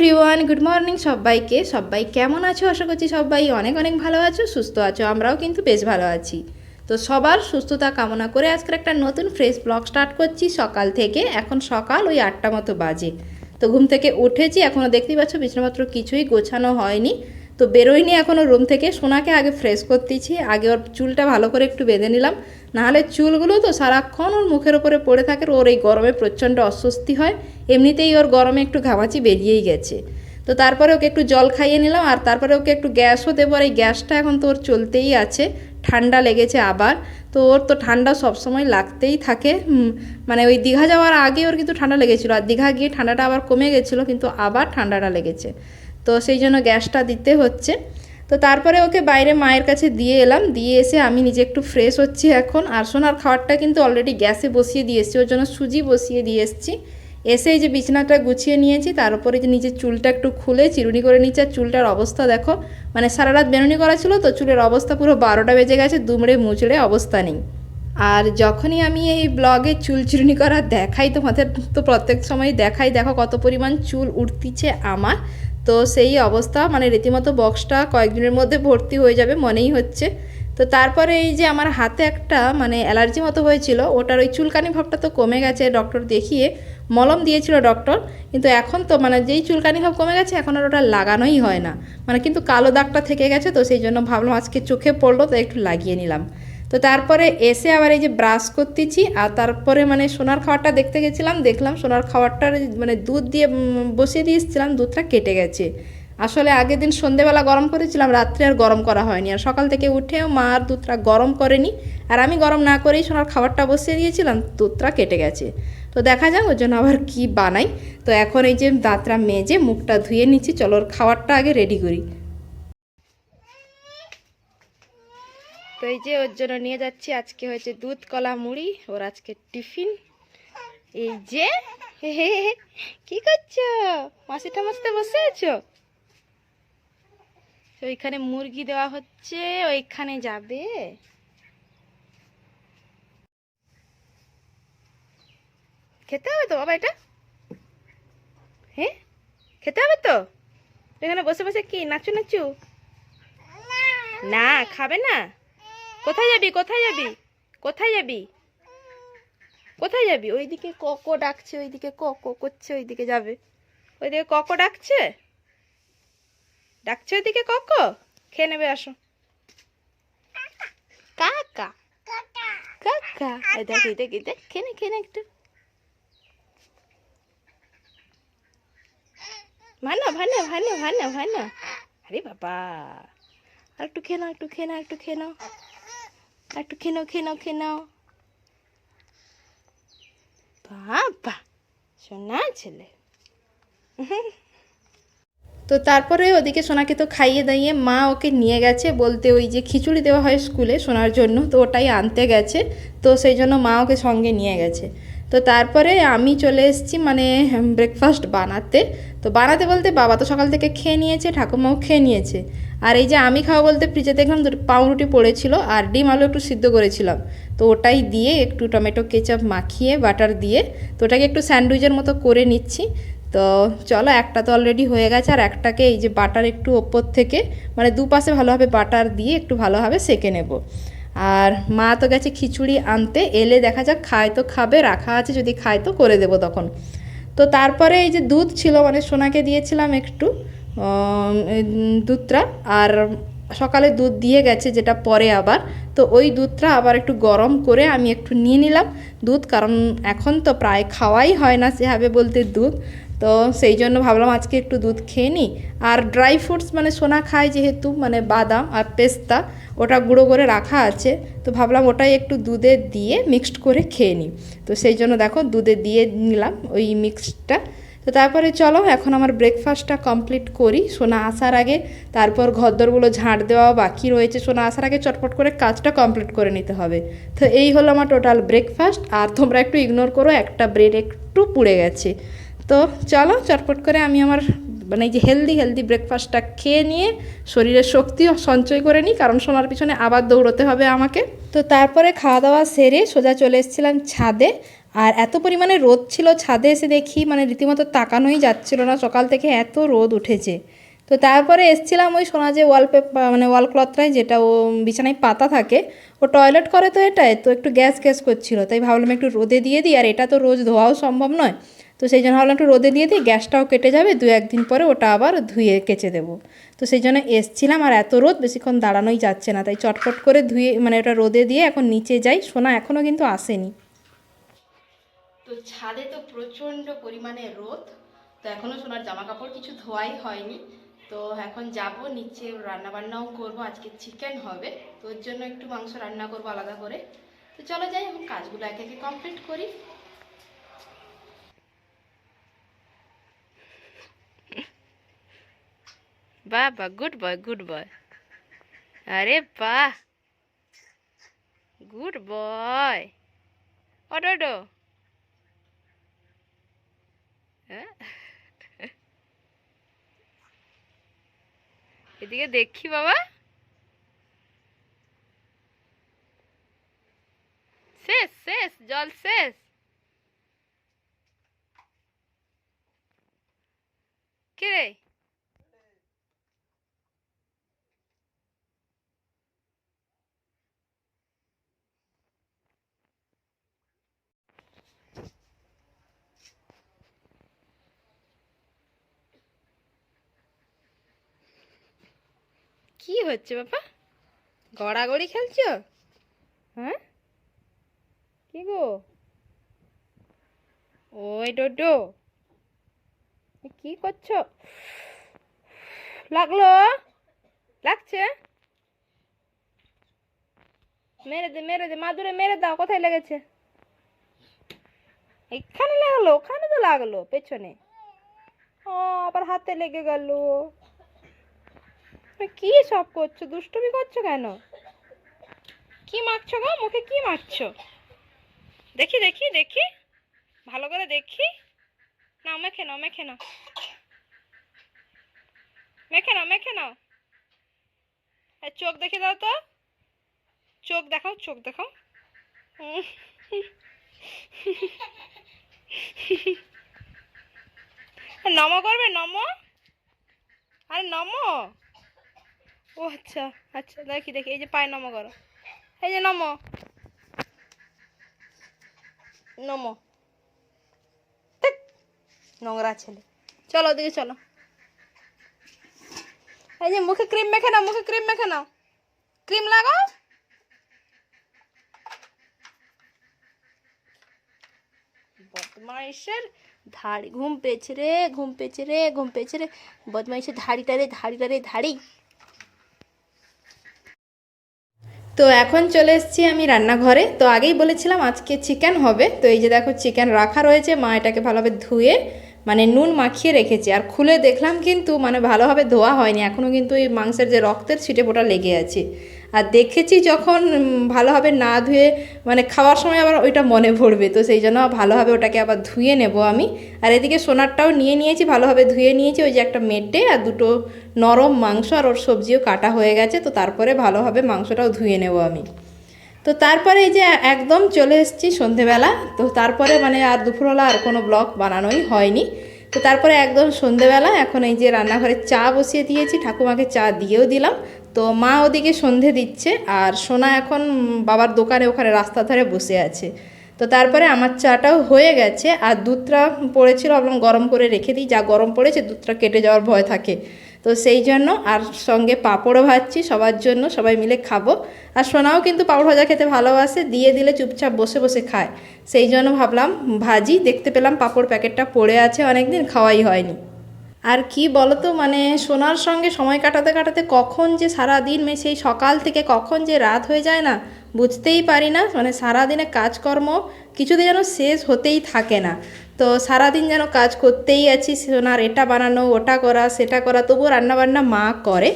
Everyone, good morning সবাইকে। সবাই কেমন আছো? আশা করছি সবাই অনেক অনেক ভালো আছো, সুস্থ আছো, আমরাও কিন্তু বেশ ভালো আছি। তো সবার সুস্থতা কামনা করে আজকের একটা নতুন ফ্রেশ ব্লগ স্টার্ট করছি সকাল থেকে। এখন সকাল ওই আটটা মতো বাজে। তো ঘুম থেকে উঠেছি এখনও দেখতেই পাচ্ছ বিছানাপত্র কিছুই গোছানো হয়নি। তো বেরোয়নি এখনও রুম থেকে। সোনাকে আগে ফ্রেশ করতেছি আগে ওর চুলটা ভালো করে একটু বেঁধে নিলাম। নাহলে চুলগুলো তো সারাক্ষণ ওর মুখের ওপরে পড়ে থাকে ওর এই গরমে প্রচণ্ড অস্বস্তি হয়। এমনিতেই ওর গরমে একটু ঘামাচি বেরিয়েই গেছে। তো তারপরে ওকে একটু জল খাইয়ে নিলাম আর তারপরে ওকে একটু গ্যাসও দেবো আর এই গ্যাসটা এখন তো ওর চলতেই আছে। ঠান্ডা লেগেছে আবার। তো ওর তো ঠান্ডা সবসময় লাগতেই থাকে। মানে ওই দীঘা যাওয়ার আগে ওর কিন্তু ঠান্ডা লেগেছিলো। আর দীঘা গিয়ে ঠান্ডাটা আবার কমে গেছিল, কিন্তু আবার ঠান্ডাটা লেগেছে। তো সেই জন্য গ্যাসটা দিতে হচ্ছে। তো তারপরে ওকে বাইরে মায়ের কাছে দিয়ে এলাম। দিয়ে এসে আমি নিজে একটু ফ্রেশ হচ্ছি এখন। আর সোনার খাবারটা কিন্তু অলরেডি গ্যাসে বসিয়ে দিয়ে এসেছি ওর জন্য সুজি বসিয়ে দিয়ে এসেছি। এসে যে বিছানাটা গুছিয়ে নিয়েছি, তার উপরে যে নিজের চুলটা একটু খুলে চিরুনি করে নিচ্ছে। আর চুলটার অবস্থা দেখো মানে সারা রাত বেনুনি করা ছিল তো, চুলের অবস্থা পুরো বারোটা বেজে গেছে, দুমড়ে মুচড়ে অবস্থা নেই। আর যখনই আমি এই ব্লগে চুল চিরুনি করা দেখাই, তোমাদের তো প্রত্যেক সময় দেখাই, দেখো কত পরিমাণ চুল উঠতিছে আমার। তো সেই অবস্থা মানে রীতিমতো বক্সটা কয়েকদিনের মধ্যে ভর্তি হয়ে যাবে মনেই হচ্ছে। তো তারপরে এই যে আমার হাতে একটা মানে অ্যালার্জি মতো হয়েছিল, ওটার ওই চুলকানি ভাবটা তো কমে গেছে ডক্টর দেখিয়ে, মলম দিয়েছিল ডক্টর কিন্তু এখন তো মানে যেই চুলকানি ভাব কমে গেছে, এখন আর ওটা লাগানোই হয় না। মানে কিন্তু কালো দাগটা থেকে গেছে, তো সেই জন্য ভাবলাম আজকে চোখে পড়ল তো একটু লাগিয়ে নিলাম। তো তারপরে এসে আবার এই যে ব্রাশ করতেছি, আর তারপরে মানে সোনার খাবারটা দেখতে গেছিলাম, দেখলাম সোনার খাবারটার মানে দুধ দিয়ে বসিয়ে দিয়েছিলাম, দুধটা কেটে গেছে। আসলে আগের দিন সন্ধেবেলা গরম করেছিলাম, রাত্রে আর গরম করা হয়নি। আর সকাল থেকে উঠেও মা আর দুধটা গরম করেনি, আর আমি গরম না করেই সোনার খাবারটা বসিয়ে দিয়েছিলাম, দুধটা কেটে গেছে। তো দেখা যাক ওর জন্য আবার কী বানাই। তো এখন এই যে দাঁতটা মেজে মুখটা ধুয়ে নিচ্ছি, চলো খাবারটা আগে রেডি করি। তো এই যে ওর জন্য নিয়ে যাচ্ছি, আজকে হয়েছে দুধ, কলা, মুড়ি, ওর আজকে টিফিন। এই যে কি করছ? মাসিটা মাসিতে বসে আছো? ওইখানে মুরগি দেওয়া হচ্ছে, ওইখানে যাবে। খেতে হবে তো, বাবা, এটা? হ্যাঁ খেতে হবে তো? এখানে বসে বসে কি, নাচু নাচু? না, খাবে না? কোথায় যাবি? কোথায় যাবি? কোথায় যাবি? কোথায় যাবি? ওইদিকে ককো ডাকছে, ওইদিকে ককো করছে, ওইদিকে যাবে। ওইদিকে ককো ডাকছে? ডাকছে ওইদিকে ককো খেয়ে নেবে, আসো। কাকা। কাকা। এই দেখ এই দেখ এই দেখ, খেয়ে খেয়ে একটু। ভানো ভানো ভানো ভানো ভানো। আরে বাবা। আর একটু খেয়ে নাও, একটু খেয়ে নাও, একটু খেয়ে নাও। একটু নাও খেয়ে নাও বাবা, সোনা ছেলে। তো তারপরে ওদিকে সোনাকে তো খাইয়ে দাইয়ে মা ওকে নিয়ে গেছে বলতে ওই যে খিচুড়ি দেওয়া হয় স্কুলে সোনার জন্য, তো ওটাই আনতে গেছে। তো সেই জন্য মা ওকে সঙ্গে নিয়ে গেছে। তো তারপরে আমি চলে এসেছি মানে ব্রেকফাস্ট বানাতে। তো বানাতে বলতে বাবা তো সকাল থেকে খেয়ে নিয়েছে ঠাকুমাও খেয়ে নিয়েছে। আর এই যে আমি খাওয়া বলতে ফ্রিজে দেখলাম দুটো পাউরুটি পড়েছিল আর ডিম আলু একটু সিদ্ধ করেছিলাম। তো ওটাই দিয়ে একটু টমেটো কেচাপ মাখিয়ে, বাটার দিয়ে তো ওটাকে একটু স্যান্ডউইচের মতো করে নিচ্ছি। তো চলো একটা তো অলরেডি হয়ে গেছে আর একটাকে এই যে বাটার একটু ওপর থেকে মানে দুপাশে ভালোভাবে বাটার দিয়ে একটু ভালোভাবে সেকে নেব। আর মা তো গেছে খিচুড়ি আনতে, এলে দেখা যাক খায় তো খাবে, রাখা আছে যদি খায় তো করে দেবো তখন। তো তারপরে এই যে দুধ ছিল মানে সোনাকে দিয়েছিলাম একটু দুধটা, আর সকালে দুধ দিয়ে গেছে যেটা পরে আবার। তো ওই দুধটা আবার একটু গরম করে আমি একটু নিয়ে নিলাম দুধ, কারণ এখন তো প্রায় খাওয়াই হয় না সেভাবে বলতে দুধ। তো সেই জন্য ভাবলাম আজকে একটু দুধ খেয়ে নিই। আর ড্রাই ফ্রুটস মানে সোনা খায় যেহেতু মানে বাদাম আর পেস্তা, ওটা গুঁড়ো করে রাখা আছে। তো ভাবলাম ওটাই একটু দুধে দিয়ে মিক্সড করে খেয়ে নিই। তো সেই জন্য দেখো দুধে দিয়ে নিলাম ওই মিক্সডটা তো তারপরে চলো, এখন আমার ব্রেকফাস্টটা কমপ্লিট করি। সোনা আসার আগে তারপর ঘরদরগুলো ঝাঁট দেওয়া বাকি রয়েছে। সোনা আসার আগে চটপট করে কাজটা কমপ্লিট করে নিতে হবে। তো এই হলো আমার টোটাল ব্রেকফাস্ট আর তোমরা একটু ইগনোর করো, একটা ব্রেড একটু পুড়ে গেছে। তো চলো চটপট করে আমি আমার মানে এই যে হেলদি হেলদি ব্রেকফাস্টটা খেয়ে নিয়ে শরীরের শক্তি সঞ্চয় করে নিই, কারণ সোনার পিছনে আবার দৌড়তে হবে আমাকে। তো তারপরে খাওয়া দাওয়া সেরে সোজা চলে এসেছিলাম ছাদে। আর এত পরিমাণে রোদ ছিল, ছাদে এসে দেখি মানে রীতিমতো তাকানোই যাচ্ছিল না, সকাল থেকে এত রোদ উঠেছে। তো তারপরে এসছিলাম ওই সোনা যে ওয়ালপেপার মানে ওয়াল ক্লথটাই যেটা ও বিছানায় পাতা থাকে, ও টয়লেট করে তো এটাই তো একটু গ্যাস গ্যাস করছিল, তাই ভাবলাম একটু রোদে দিয়ে দিই, আর এটা তো রোজ ধোয়াও সম্ভব নয়। তো সেই জন্য ভাবলাম একটু রোদে দিয়ে দিই, গ্যাসটাও কেটে যাবে, দু একদিন পরে ওটা আবার ধুয়ে কেচে দেবো। তো সেই জন্য এসছিলাম আর এত রোদ, বেশিক্ষণ দাঁড়ানোই যাচ্ছে না, তাই চটপট করে ধুয়ে মানে ওটা রোদে দিয়ে এখন নিচে যাই, সোনা এখনও কিন্তু আসেনি। তো ছাদে তো প্রচণ্ড পরিমাণে রোদ, তো এখনও সোনার জামা কাপড় কিছু ধোয়াই হয়নি। তো এখন যাব, নিচে রান্না বান্নাও করব, আজকে চিকেন হবে, তো ওর জন্য একটু মাংস রান্না করব আলাদা করে। তো চলো যাই, এখন কাজগুলো একে একে কমপ্লিট করি। বাহ বাহ গুড বয় গুড বয় আরে বাহ গুড বয় অডো হ্যাঁ এদিকে দেখি বাবা শেষ শেষ জল শেষ কে রে কি হচ্ছে বাবা? গড়াগড়ি খেলছো? হ্যাঁ? কি গো? ওই ডোডো। কি করছ? লাগল? লাগছে? মেরে দে মেরে দে, মাদুরে মেরে দাও, কোথায় লেগেছে? এখানে লাগল, ওখানে তো লাগল, পেছনে। ও আবার হাতে লেগে গেল। কি সব করছ? দুষ্টুমি করছ কেন? কি মারছো গো? মুখে কি মারছো? দেখি দেখি দেখি। ভালো করে দেখি। নাও, মেখে নাও মেখে নাও। মেখে নাও মেখে নাও। আর চোখ দেখে দাও তো। চোখ দেখাও চোখ দেখাও। নম করবে, নম? আরে নম! আচ্ছা আচ্ছা দেখি দেখি, এই যে পায়ে নম করো। এই যে নম। নম। নোংরা ছেলে। চলো ওদিকে চলো। এই যে মুখে ক্রিম মেখে নাও, মুখে ক্রিম মেখে নাও। ক্রিম লাগাও। বদমাইশের ধাড়ি, ঘুম পেয়েছে রে, ঘুম পেয়েছে রে, ঘুম পেয়েছে রে। বদমাইশের ধাড়িটা রে, ধাড়ি। তো এখন চলে এসেছি আমি রান্নাঘরে। তো আগেই বলেছিলাম আজকে চিকেন হবে। তো এই যে দেখো চিকেন রাখা রয়েছে, মা এটাকে ভালোভাবে ধুয়ে মানে নুন মাখিয়ে রেখেছি। আর খুলে দেখলাম কিন্তু মানে ভালোভাবে ধোয়া হয়নি। এখনও কিন্তু এই মাংসের যে রক্তের ছিটে ফোটা লেগে আছে। আর দেখেছি যখন ভালোভাবে না ধুয়ে মানে খাওয়ার সময় আবার ওইটা মনে পড়বে। তো সেই জন্য ভালোভাবে ওটাকে আবার ধুয়ে নেব আমি। আর এদিকে সোনারটাও নিয়ে নিয়েছি, ভালোভাবে ধুয়ে নিয়েছি। ওই যে একটা মেটে আর দুটো নরম মাংস আর ওর সবজিও কাটা হয়ে গেছে। তো তারপরে ভালোভাবে মাংসটাও ধুয়ে নেব আমি। তো তারপরে এই যে একদম চলে এসেছি সন্ধেবেলা। তো তারপরে মানে আর দুপুরবেলা আর কোনো ব্লগ বানানোই হয়নি। তো তারপরে একদম সন্ধেবেলা এখন এই যে রান্নাঘরে চা বসিয়ে দিয়েছি, ঠাকুমাকে চা দিয়েও দিলাম। তো মা ওদিকে সন্ধে দিচ্ছে আর সোনা এখন বাবার দোকানে ওখানে রাস্তার ধারে বসে আছে। তো তারপরে আমার চাটাও হয়ে গেছে আর দুধটা পড়েছিল, ভাবলাম গরম করে রেখে দিই। যা গরম পড়েছে দুধটা কেটে যাওয়ার ভয় থাকে। তো সেই জন্য আর সঙ্গে পাঁপড়ও ভাজছি, সবার জন্য সবাই মিলে খাব। আর সোনাও কিন্তু পাঁপড় ভাজা খেতে ভালোবাসে, দিয়ে দিলে চুপচাপ বসে বসে খায়। সেই জন্য ভাবলাম, ভাজি, দেখতে পেলাম পাঁপড় প্যাকেটটা পড়ে আছে অনেক দিন খাওয়াই হয়নি। আর কি বলতো মানে সোনার সঙ্গে সময় কাটাতে কাটাতে কখন যে সারা দিন মানে সেই সকাল থেকে কখন যে রাত হয়ে যায় না, বুঝতেই পারি না। মানে সারাদিনে কাজকর্ম কিছুতে যেন শেষ হতেই থাকে না। তো সারাদিন যেন কাজ করতেই আছি, সোনার এটা বানানো, ওটা করা, সেটা করা, তবুও রান্নাবান্না মা করে।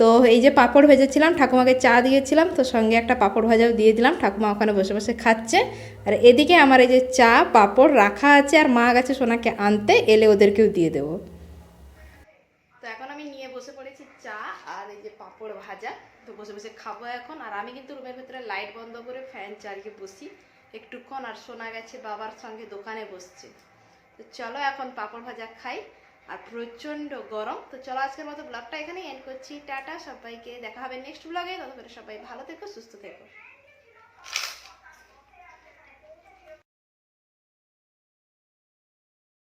তো এই যে পাঁপড় ভেজেছিলাম, ঠাকুমাকে চা দিয়েছিলাম, তো সঙ্গে একটা পাঁপড় ভাজাও দিয়ে দিলাম, ঠাকুমা ওখানে বসে বসে খাচ্ছে। আর এদিকে আমার এই যে চা, পাঁপড় রাখা আছে, আর মা গেছে সোনাকে আনতে, এলে ওদেরকেও দিয়ে দেবো তো এখন আমি নিয়ে বসে পড়েছি চা আর এই যে পাঁপড় ভাজা তো বসে বসে খাব এখন। আর আমি কিন্তু রুমের ভেতরে লাইট বন্ধ করে ফ্যান চালিয়ে বসি। একটুক্ষণ আর শোনা গেছে বাবার সঙ্গে দোকানে বসছে। তো চলো এখন পাঁপড় ভাজা খাই। আর প্রচণ্ড গরম। তো চলো আজকের মতো ব্লগটা এখানেই এন্ড করছি। টাটা, সবাইকে। দেখা হবে নেক্সট ব্লগে ততক্ষণে সবাই ভালো থেকো, সুস্থ থেকো।